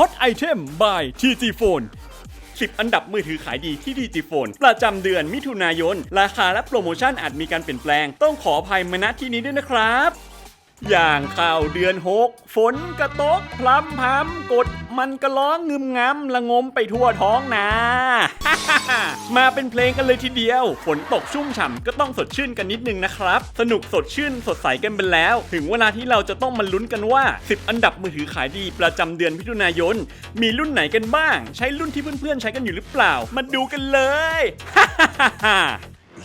Hot Item by TG Phone 10 อันดับมือถือขายดีที่ TG Phone ประจำเดือนมิถุนายน ราคาและโปรโมชั่นอาจมีการเปลี่ยนแปลง ต้องขออภัยมาณที่นี้ด้วยนะครับ อย่างข่าวเดือน 6 ฝนกระตกพลัมพำกด มันกระล้องงึมงำละงมไปทั่วท้องนา มาเป็นเพลงกันเลยทีเดียว ฝนตกชุ่มฉ่ำก็ต้องสดชื่นกันนิดนึงนะครับ สนุกสดชื่นสดใสกันไปแล้ว ถึงเวลาที่เราจะต้องมาลุ้นกันว่า 10 อันดับมือถือขายดีประจำเดือนพิถุนายน มีรุ่นไหนกันบ้าง ใช้รุ่นที่เพื่อนๆใช้กันอยู่หรือเปล่า มาดูกันเลยฮ่าฮ่าฮ่า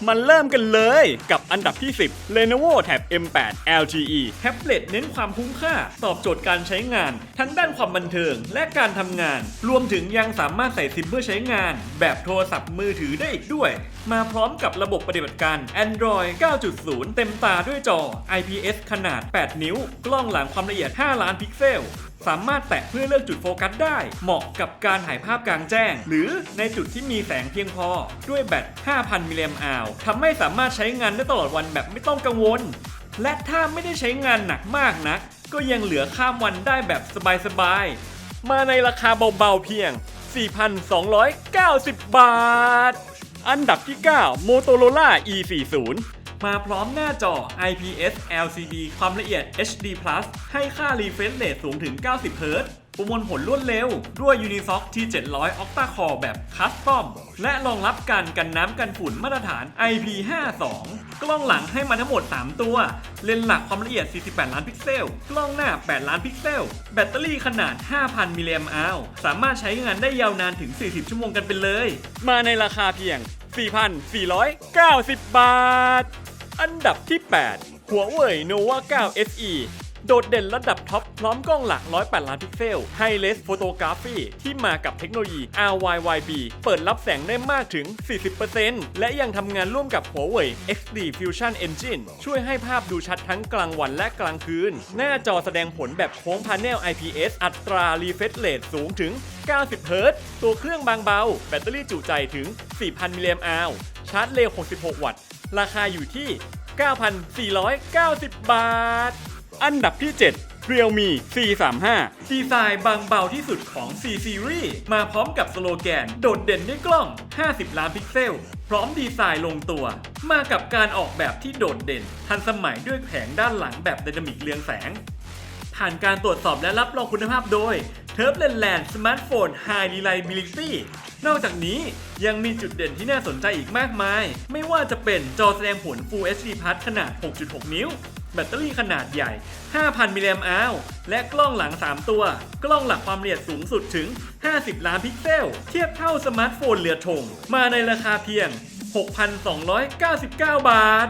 มันเริ่มกันเลยกับอันดับที่ 10 Lenovo Tab M8 LTE แท็บเล็ตเน้นความคุ้มค่า ตอบโจทย์การใช้งาน ทั้งด้านความบันเทิงและการทำงาน รวมถึงยังสามารถใส่ซิมเพื่อใช้งาน แบบโทรศัพท์มือถือได้อีกด้วย มาพร้อมกับระบบปฏิบัติการ Android 9.0 เต็มตาด้วยจอ IPS ขนาด 8 นิ้ว กล้องหลังความละเอียด 5 ล้านพิกเซล สามารถแตะเพื่อเลือกจุดโฟกัสได้ เหมาะกับการถ่ายภาพกลางแจ้ง หรือในจุดที่มีแสงเพียงพอ ด้วยแบต 5,000 มิลลิแอมป์อาวทำให้สามารถใช้งานได้ตลอดวันแบบไม่ต้องกังวล และถ้าไม่ได้ใช้งานหนักมากนะก็ยังเหลือข้ามวันได้แบบสบายๆ มาในราคาเบาๆเพียง 4,290 บาท อันดับที่ 9 Motorola E40 มาพร้อมหน้าจอ IPS LCD ความละเอียด HD+ ให้ค่า refresh rate สูงถึง 90 Hz ประมวลผลรวดเร็ว ด้วย Unisoc T700 Octa Core แบบคัสตอม และรองรับการกันน้ำกันฝุ่นมาตรฐาน IP52 กล้องหลังให้มาทั้งหมด 3 ตัว เลนส์หลักความละเอียด 48 ล้านพิกเซล กล้องหน้า 8 ล้านพิกเซล แบตเตอรี่ขนาด 5,000 มิลลิแอมป์อาวสามารถใช้งานได้ยาวนานถึง 40 ชั่วโมงกันไปเลย มาในราคาเพียง 4,490 บาท อันดับที่ 8 หัวเว่ย Nova 9 SE โดดเด่นระดับท็อปพร้อมกล้องหลัก 108 ล้านพิกเซล High Res Photography ที่มากับเทคโนโลยี RYYB เปิดรับแสงได้มากถึง 40%และยังทำงานร่วมกับหัวเว่ย XD Fusion Engine ช่วยให้ภาพดูชัดทั้งกลางวันและกลางคืน หน้าจอแสดงผลแบบโค้งพาเนล IPS อัตรา refresh rate สูงถึง 90 Hz ตัวเครื่องบางเบา แบตเตอรี่จุใจถึง 4,000 มิลลิแอมป์อาวชาร์จเร็ว 66 วัตต์ ราคาอยู่ที่ 9,490 บาท อันดับที่ 7 Realme C35 ดีไซน์บางเบาที่สุดของ C Series มาพร้อมกับสโลแกน โดดเด่นด้วยกล้อง 50 ล้านพิกเซล พร้อมดีไซน์ลงตัว มากับการออกแบบที่โดดเด่น ทันสมัยด้วยแผงด้านหลังแบบไดนามิกเรืองแสง ผ่านการตรวจสอบและรับรองคุณภาพโดย t u r b l e n Land Smartphone High Reliability นอกจากนี้ยังมีจุดเด่นที่น่าสนใจอีกมากมาย ไม่ว่าจะเป็นจอแสดงผล Full HD Plus ขนาด 6.6 นิ้ว แบตเตอรี่ขนาดใหญ่ 5,000 มิลลิแอมป์อาวและกล้องหลัง 3 ตัว กล้องหลักความละเอียดสูงสุดถึง 50 ล้านพิกเซล เทียบเท่าสมาร์ทโฟนเรือธงมาในราคาเพียง 6,299 บาท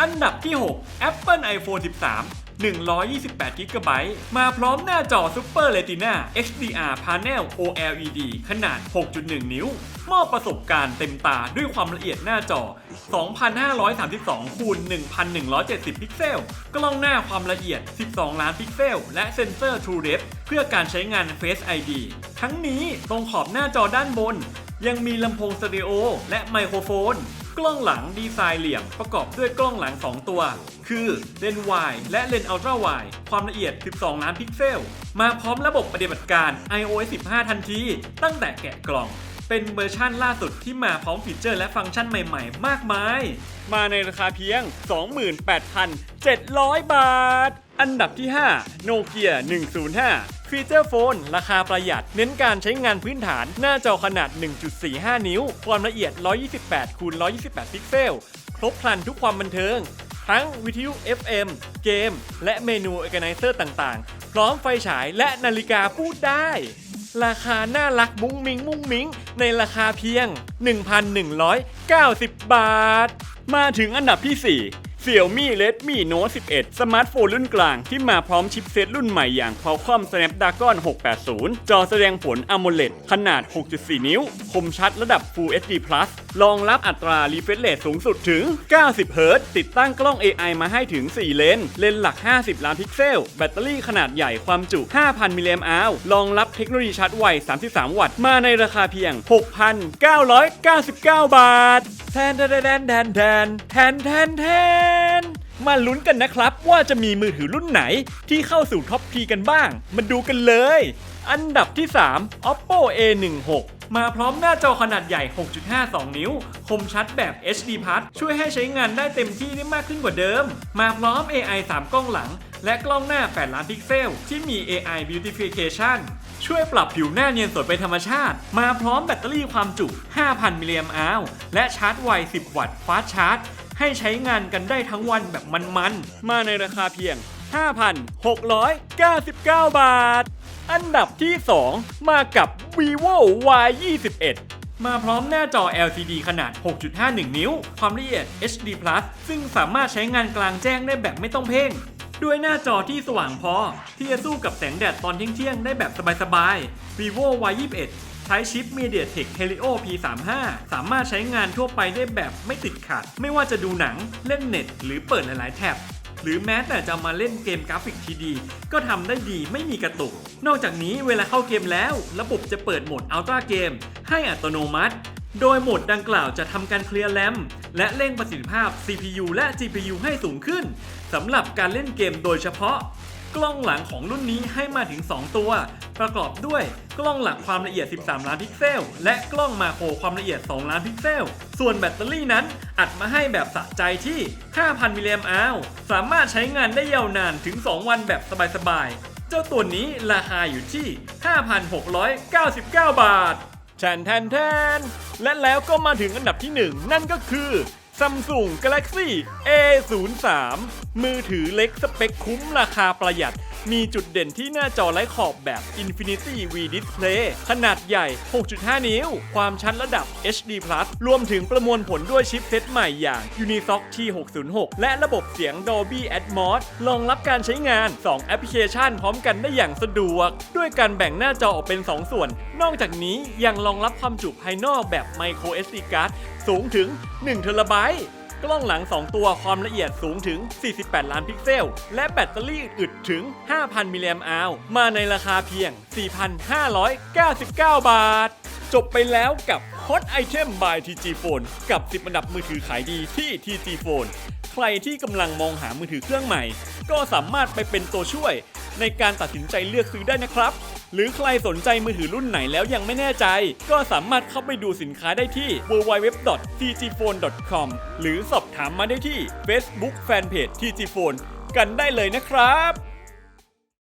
อันดับที่ 6 Apple iPhone 13 128 g b มาพร้อมหน้าจอ Super Retina HDR Panel OLED ขนาด 6.1 นิ้ว มอบประสบการณ์เต็มตาด้วยความละเอียดหน้าจอ 2532คูณ1170 พิกเซล กล้องหน้าความละเอียด 12 ล้านพิกเซล และเซ็นเซอร์ True Depth เพื่อการใช้งาน Face ID ทั้งนี้ตรงขอบหน้าจอด้านบน ยังมีลำโพงสเตอริโอและไมโครโฟน กล้องหลังดีไซน์เหลี่ยมประกอบด้วยกล้องหลัง 2 ตัว คือเลนส์วายและเลนส์อัลตร้าวายความละเอียด 12 ล้านพิกเซล มาพร้อมระบบปฏิบัติการ iOS 15 ทันที ตั้งแต่แกะกล่อง เป็นเวอร์ชั่นล่าสุดที่มาพร้อมฟีเจอร์และฟังก์ชันใหม่ๆ มากมาย มาในราคาเพียง 28,700 บาท อันดับที่5โนเกีย105 ฟีเจอร์โฟนราคาประหยัด เน้นการใช้งานพื้นฐาน หน้าจอขนาด 1.45 นิ้ว ความละเอียด 128คูณ128 พิกเซล ครบครันทุกความบันเทิง ทั้งวิทยุ FM เกม และเมนู Organizer ต่างๆ พร้อมไฟฉายและนาฬิกาพูดได้ ราคาน่ารักมุ้งมิงมุ้งมิง ในราคาเพียง 1,190 บาท มาถึงอันดับที่ 4 Xiaomi Redmi Note 11 สมาร์ทโฟนรุ่นกลางที่มาพร้อมชิปเซตรุ่นใหม่อย่าง Qualcomm Snapdragon 680 จอแสดงผล AMOLED ขนาด 6.4 นิ้ว คมชัดระดับ Full HD Plus รองรับอัตรา refresh rate สูงสุดถึง 90 Hz ติดตั้งกล้อง AI มาให้ถึง 4 เลนส์เลนหลัก 50 ล้านพิกเซล แบตเตอรี่ขนาดใหญ่ความจุ 5,000 มิลลิแอมป์อาวรองรับเทคโนโลยีชาร์จไว 33 วัตต์ มาในราคาเพียง 6,999 บาท แทนแทนแทนแทนแทนแทนแทนแทนมาลุ้นกันนะครับ ว่าจะมีมือถือรุ่นไหนที่เข้าสู่ท็อปทีกันบ้าง มาดูกันเลย อันดับที่ 3 oppo a16 มาพร้อมหน้าจอขนาดใหญ่ 6.52 นิ้ว คมชัดแบบ HD Plus ช่วยให้ใช้งานได้เต็มที่ได้มากขึ้นกว่าเดิม มาพร้อม AI 3 กล้องหลัง และกล้องหน้า 8 ล้านพิกเซล ที่มี AI Beautification ช่วยปรับผิวหน้าเนียนสดเป็นธรรมชาติ มาพร้อมแบตเตอรี่ความจุ 5,000 มิลลิแอมป์อาวและชาร์จไว 10 วัตต์ฟาสชาร์จ ให้ใช้งานกันได้ทั้งวันแบบมันๆ มาในราคาเพียง 5,699 บาท อันดับที่ 2 มากับ vivo y 2 1มาพร้อมหน้าจอ LCD ขนาด 6.51 นิ้ว ความละเอียด HD Plus ซึ่งสามารถใช้งานกลางแจ้งได้แบบไม่ต้องเพ่ง ด้วยหน้าจอที่สว่างพอ ที่จะสู้กับแสงแดดตอนเที่ยงๆ ได้แบบสบายๆ vivo y 2 1ใช้ชิป MediaTek Helio P35 สามารถใช้งานทั่วไปได้แบบไม่ติดขัด ไม่ว่าจะดูหนัง เล่นเน็ต หรือเปิดหลาย ๆ แท็บ หรือแม้แต่จะมาเล่นเกมกราฟิกที่ดี ก็ทำได้ดีไม่มีกระตุก นอกจากนี้เวลาเข้าเกมแล้ว ระบบจะเปิดโหมดอัลตร้าเกมให้อัตโนมัติ โดยโหมดดังกล่าวจะทำการเคลียร์แรมและเร่งประสิทธิภาพ CPU และ GPU ให้สูงขึ้นสำหรับการเล่นเกมโดยเฉพาะ กล้องหลังของรุ่นนี้ให้มาถึง 2 ตัว ประกอบด้วยกล้องหลักความละเอียด 13 ล้านพิกเซล และกล้องมาโครความละเอียด 2 ล้านพิกเซล ส่วนแบตเตอรี่นั้นอัดมาให้แบบสะใจที่ 5,000 มิลลิแอมป์อวสามารถใช้งานได้ยาวนานถึง 2 วันแบบสบายๆ เจ้าตัวนี้ราคาอยู่ที่ 5,699 บาทแทนแทนแทนและแล้วก็มาถึงอันดับที่ 1 นั่นก็คือ Samsung Galaxy A03 มือถือเล็กสเปคคุ้มราคาประหยัดมีจุดเด่นที่หน้าจอไร้ขอบแบบ Infinity V Display ขนาดใหญ่ 6.5 นิ้ว ความชัดระดับ HD Plus รวมถึงประมวลผลด้วยชิปเซตใหม่อย่าง Unisoc T606 และระบบเสียง Dolby Atmos รองรับการใช้งาน 2 แอปพลิเคชันพร้อมกันได้อย่างสะดวก ด้วยการแบ่งหน้าจอออกเป็น 2 ส่วน นอกจากนี้ยังรองรับความจุภายนอกแบบ Micro SD Card สูงถึง1 t b กล้องหลัง 2 ตัวความละเอียดสูงถึง 48 ล้านพิกเซล และแบตเตอรี่อึดถึง 5,000 มิลลิแอมป์อาวมาในราคาเพียง 4,599 บาท จบไปแล้วกับ Hot Item by TG Phone กับ 10 อันดับมือถือขายดีที่ TG Phone ใครที่กำลังมองหามือถือเครื่องใหม่ ก็สามารถไปเป็นตัวช่วย ในการตัดสินใจเลือกซื้อได้นะครับ หรือใครสนใจมือถือรุ่นไหนแล้วยังไม่แน่ใจ ก็สามารถเข้าไปดูสินค้าได้ที่ www.tgphone.com หรือสอบถามมาได้ที่ Facebook Fanpage TG Phone กันได้เลยนะครับ